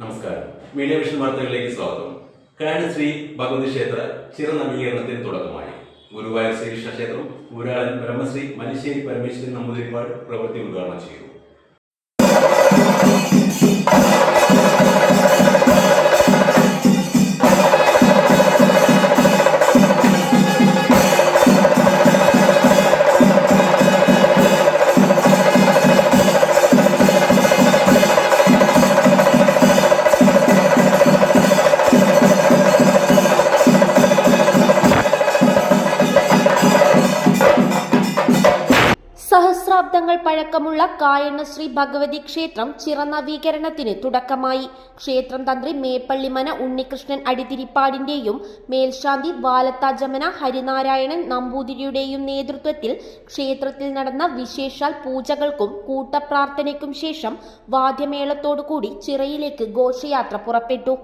നമസ്കാരം. Media vision വാർത്തകളിലേക്ക് സ്വാഗതം. കാനശ്രീ ഭഗവതി ക്ഷേത്ര ചിറനവീകരണത്തിന് തുടക്കമായി. ഗുരുവായൂർ ശ്രീകൃഷ്ണ ക്ഷേത്രം ഊരാളൻ ബ്രഹ്മശ്രീ മനുഷ്യരി പരമേശ്വരൻ നമ്പൂതിരിപ്പാട് പ്രവൃത്തി ഉദ്ഘാടനം ചെയ്തു. സഹസ്രാബ്ദങ്ങൾ പഴക്കമുള്ള കായണ്ണ ശ്രീ ഭഗവതി ക്ഷേത്രം ചിറനവീകരണത്തിന് തുടക്കമായി. ക്ഷേത്രം തന്ത്രി മേപ്പള്ളിമന ഉണ്ണികൃഷ്ണൻ അടിതിരിപ്പാടിന്റെയും മേൽശാന്തി വാലത്താജമന ഹരിനാരായണൻ നമ്പൂതിരിയുടെയും നേതൃത്വത്തിൽ ക്ഷേത്രത്തിൽ നടന്ന വിശേഷാൽ പൂജകൾക്കും കൂട്ടപ്രാർത്ഥനയ്ക്കും ശേഷം വാദ്യമേളത്തോടുകൂടി ചിറയിലേക്ക് ഘോഷയാത്ര പുറപ്പെട്ടു.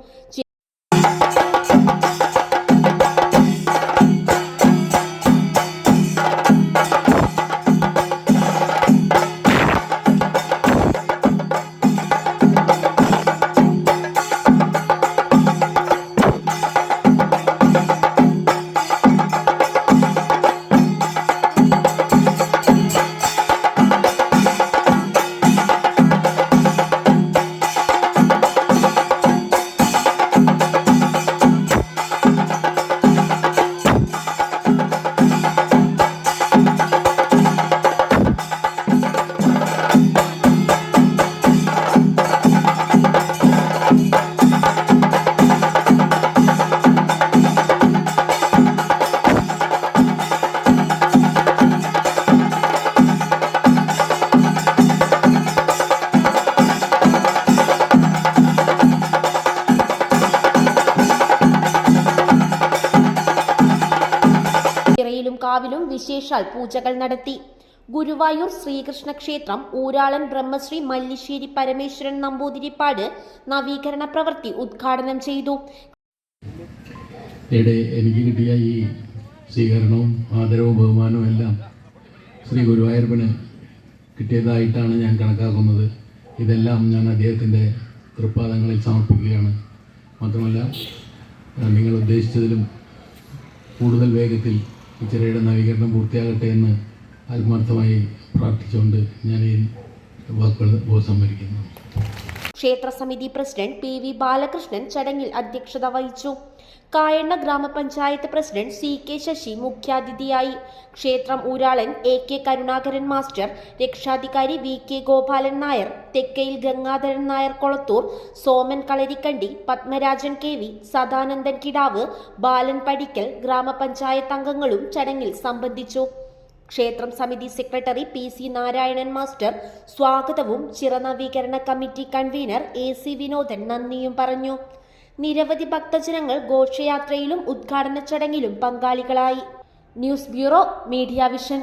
കാവിലും വിശേഷാൽ പൂജകൾ നടത്തി. ഗുരുവായൂർ ശ്രീകൃഷ്ണ ക്ഷേത്രം ഊരാളൻ ബ്രഹ്മശ്രീ മല്ലിശ്ശേരി പരമേശ്വരൻ നമ്പൂതിരിപ്പാട് നവീകരണ പ്രവൃത്തി ഉദ്ഘാടനം ചെയ്തു. എനിക്ക് കിട്ടിയ ഈ സ്വീകരണവും ആദരവും ബഹുമാനവും എല്ലാം ശ്രീ ഗുരുവായൂരപ്പന് കിട്ടിയതായിട്ടാണ് ഞാൻ കണക്കാക്കുന്നത്. ഇതെല്ലാം ഞാൻ അദ്ദേഹത്തിന്റെ തൃപ്പാദങ്ങളിൽ സമർപ്പിക്കുകയാണ്. മാത്രമല്ല നിങ്ങൾ ഉദ്ദേശിച്ചതിലും കൂടുതൽ വേഗത്തിൽ ചിറയുടെ നവീകരണം പൂർത്തിയാകട്ടെ എന്ന് ആത്മാർത്ഥമായി പ്രാർത്ഥിച്ചുകൊണ്ട് ഞാൻ ഈ വാക്കുകൾ ഉപസംഹരിക്കുന്നു ക്ഷേത്ര സമിതി പ്രസിഡന്റ് പി വി ബാലകൃഷ്ണൻ ചടങ്ങിൽ അധ്യക്ഷത വഹിച്ചു. കായണ്ണ ഗ്രാമപഞ്ചായത്ത് പ്രസിഡന്റ് സി കെ ശശി മുഖ്യാതിഥിയായി. ക്ഷേത്രം ഊരാളൻ എ കെ കരുണാകരൻ മാസ്റ്റർ രക്ഷാധികാരി V K Gopalan Nair Thekkayil Gangadharan Nair Kolathur Soman Kalarikkandi Padmarajan K V Sadanandan Kidavu Balan Padikkal ഗ്രാമപഞ്ചായത്ത് അംഗങ്ങളും ചടങ്ങിൽ സംബന്ധിച്ചു. ക്ഷേത്രം സമിതി secretary P C Narayanan master സ്വാഗതവും ചിറനവീകരണ committee convener A C Vinodan നന്ദിയും പറഞ്ഞു. നിരവധി ഭക്തജനങ്ങൾ ഘോഷയാത്രയിലും ഉദ്ഘാടന ചടങ്ങിലും പങ്കാളികളായി. News bureau media vision.